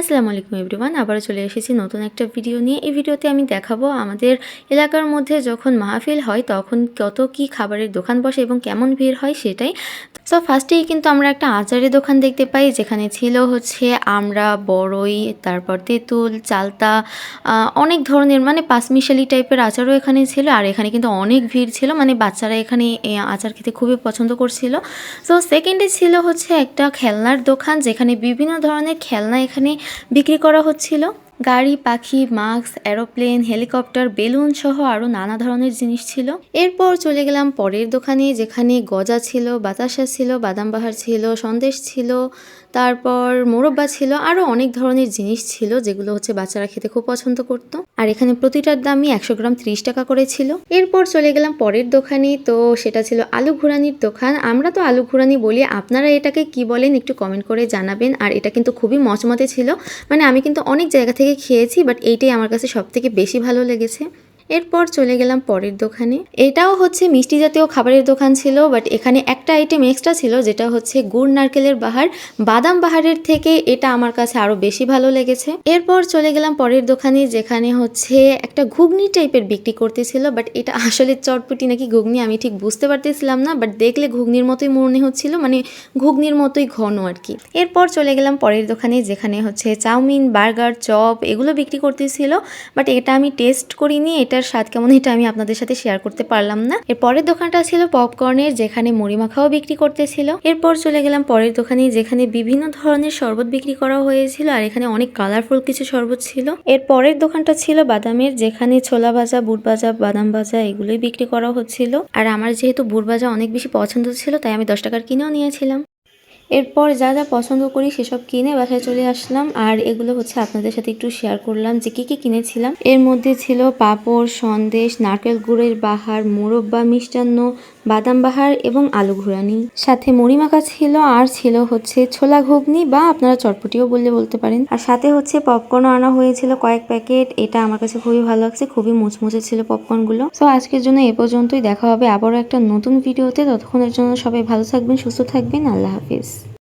আসসালামু আলাইকুম এভরিওয়ান, আবারও চলে এসেছি নতুন একটা ভিডিও নিয়ে। এই ভিডিওতে আমি দেখাবো আমাদের এলাকার মধ্যে যখন মাহফিল হয় তখন কত কি খাবারের দোকান বসে এবং কেমন ভিড় হয় সেটাই। সো ফার্স্টেই কিন্তু আমরা একটা আচারের দোকান দেখতে পাই, যেখানে ছিল হচ্ছে আমরা, বড়ই, তারপর তেঁতুল, চালতা অনেক ধরনের মানে পাঁচমিশালি টাইপের আচারও এখানে ছিল। আর এখানে কিন্তু অনেক ভিড় ছিল মানে বাচ্চারা এখানে আচার খেতে খুবই পছন্দ করছিল। সো সেকেন্ডে ছিল হচ্ছে একটা খেলনার দোকান, যেখানে বিভিন্ন ধরনের খেলনা এখানে বিক্রি করা হচ্ছিল। গাড়ি, পাখি, মাস্ক অ্যারোপ্লেন হেলিকপ্টার, বেলুন সহ আরও নানা ধরনের জিনিস ছিল। এরপর চলে গেলাম পরের দোকানে, যেখানে গজা ছিল, বাতাসা ছিল, বাদাম বাহার ছিল, সন্দেশ ছিল, তারপর মোরব্বা ছিল আরও অনেক ধরনের জিনিস ছিল, যেগুলো হচ্ছে বাচ্চারা খেতে খুব পছন্দ করত। আর এখানে প্রতিটার দামই একশো গ্রাম ত্রিশ টাকা করে ছিল। এরপর চলে গেলাম পরের দোকানে, তো সেটা ছিল আলু ঘুরানির দোকান। আমরা তো আলু ঘুরানি বলি, আপনারা এটাকে কি বলেন একটু কমেন্ট করে জানাবেন। আর এটা কিন্তু খুবই মচমতে ছিল। মানে আমি কিন্তু অনেক জায়গা থেকে খেয়েছি বাট এইটাই আমার কাছে সব থেকে বেশি ভালো লেগেছে। এরপর চলে গেলাম পরের দোকানে। এটাও হচ্ছে মিষ্টি জাতীয় খাবারের দোকান ছিল বাট এখানে একটা আইটেম এক্সট্রা ছিল, যেটা হচ্ছে গুড় নারকেলের বাহার। বাদাম বাহারের থেকে এটা আমার কাছে আরও বেশি ভালো লেগেছে। এরপর চলে গেলাম পরের দোকানে, যেখানে হচ্ছে একটা ঘুগনি টাইপের বিক্রি করতেছিল বাট এটা আসলে চটপটি নাকি ঘুগনি আমি ঠিক বুঝতে পারতেছিলাম না বাট দেখলে ঘুগনির মতোই মনে হচ্ছিল মানে ঘুগনির মতোই ঘন আর কি। এরপর চলে গেলাম পরের দোকানে, যেখানে হচ্ছে চাউমিন, বার্গার, চপ এগুলো বিক্রি করতেছিল বাট এটা আমি টেস্ট করিনি এটার স্বাদ কেমন, এটা আমি আপনাদের সাথে শেয়ার করতে পারলাম না। এর পরের দোকানটা ছিল পপকর্নের যেখানে মুড়ি মাখাও বিক্রি করতেছিল। এরপর চলে গেলাম পরের দোকানে, যেখানে বিভিন্ন ধরনের শরবত বিক্রি করা হয়েছিল, আর এখানে অনেক কালারফুল কিছু শরবত ছিল। এর পরের দোকানটা ছিল বাদামের, যেখানে ছোলা ভাজা, বুট ভাজা, বাদাম ভাজা, এগুলোই বিক্রি করা হচ্ছিল। আর আমার যেহেতু বুট ভাজা অনেক বেশি পছন্দ ছিল, তাই আমি দশ টাকার কিনেও নিয়েছিলাম। এরপর যা যা পছন্দ করি সেসব কিনে বাসায় চলে আসলাম। আর এগুলো হচ্ছে আপনাদের সাথে একটু শেয়ার করলাম যে কী কী কিনেছিলাম। এর মধ্যে ছিল পাপড়, সন্দেশ, নারকেল গুড়ের বাহার মোরব্বা মিষ্টান্ন বাদাম বাহার এবং আলু ঘুরানি। সাথে মরিমাখা মাখা ছিল, আর ছিল হচ্ছে ছোলা ঘুগনি বা আপনারা চটপটিও বললে বলতে পারেন। আর সাথে হচ্ছে পপকর্নও আনা হয়েছিল কয়েক প্যাকেট, এটা আমার কাছে খুবই ভালো লাগছে, খুবই মুচমুচে ছিল পপকর্নগুলো। তো আজকের জন্য এ পর্যন্তই, দেখা হবে আবারও একটা নতুন ভিডিওতে, ততক্ষণের জন্য সবাই ভালো থাকবেন, সুস্থ থাকবেন, আল্লাহ হাফিজ।